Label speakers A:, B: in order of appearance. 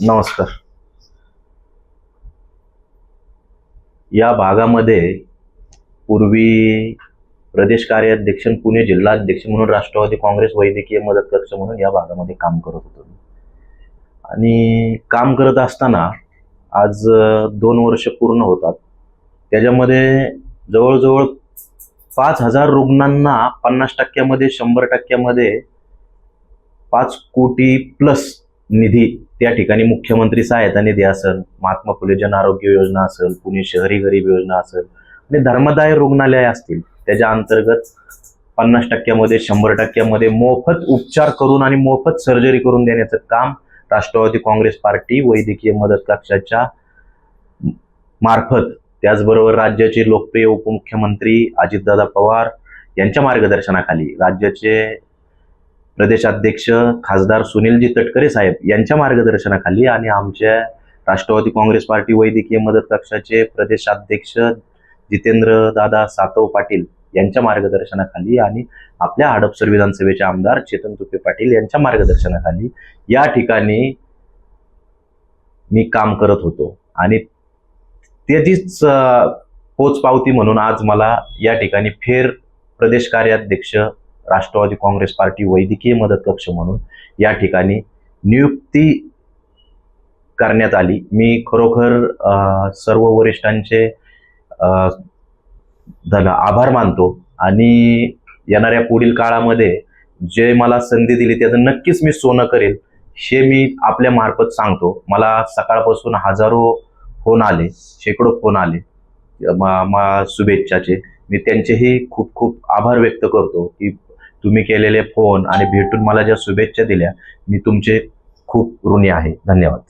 A: नमस्कार. या भागामध्ये पूर्वी प्रदेश कार्याध्यक्ष पुणे जिल्हाध्यक्ष म्हणून राष्ट्रवादी काँग्रेस वैद्यकीय मदत कक्ष म्हणून या भागामध्ये काम करत होतो आणि काम करत असताना आज दोन वर्ष पूर्ण होतात. त्याच्यामध्ये जवळजवळ पाच हजार रुग्णांना पन्नास टक्क्यामध्ये शंभर टक्क्यामध्ये पाच कोटी प्लस निधी त्या ठिकाणी मुख्यमंत्री सहायता निधी असेल महात्मा फुले जन आरोग्य योजना असेल पुणे शहरी गरीब योजना असेल आणि धर्मदाय रुग्णालय असतील त्याच्या अंतर्गत पन्नास टक्क्यामध्ये शंभर टक्क्यामध्ये मोफत उपचार करून आणि मोफत सर्जरी करून देण्याचं काम राष्ट्रवादी काँग्रेस पार्टी वैद्यकीय मदत कक्षाच्या मार्फत त्याचबरोबर राज्याचे लोकप्रिय उपमुख्यमंत्री अजितदादा पवार यांच्या मार्गदर्शनाखाली राज्याचे प्रदेशाध्यक्ष खासदार सुनीलजी तटकरे साहेब यांच्या मार्गदर्शनाखाली आणि आमच्या राष्ट्रवादी काँग्रेस पार्टी वैद्यकीय मदत कक्षाचे प्रदेशाध्यक्ष जितेंद्र दादा सातव पाटील यांच्या मार्गदर्शनाखाली आणि आपल्या हडपसर विधानसभेचे आमदार चेतन तुपे पाटील यांच्या मार्गदर्शनाखाली या ठिकाणी मी काम करत होतो. आणि त्याचीच पोचपावती म्हणून आज मला या ठिकाणी फेर प्रदेश कार्याध्यक्ष राष्ट्रवादी काँग्रेस पार्टी वैद्यकीय मदत कक्ष म्हणून या ठिकाणी नियुक्ती करण्यात आली. मी खरोखर सर्व वरिष्ठांचे धन आभार मानतो आणि येणाऱ्या पुढील काळामध्ये जे मला संधी दिली त्याचं नक्कीच मी सोनं करेल हे मी आपल्या मार्फत सांगतो. मला सकाळपासून हजारो फोन आले शेकडो फोन आले. मा- मा शुभेच्छाचे. मी त्यांचेही खूप खूप आभार व्यक्त करतो की तुम्ही केलेले फोन आणि भेटून मला ज्या शुभेच्छा दिल्या मी तुमचे खूप ऋणी आहे. धन्यवाद.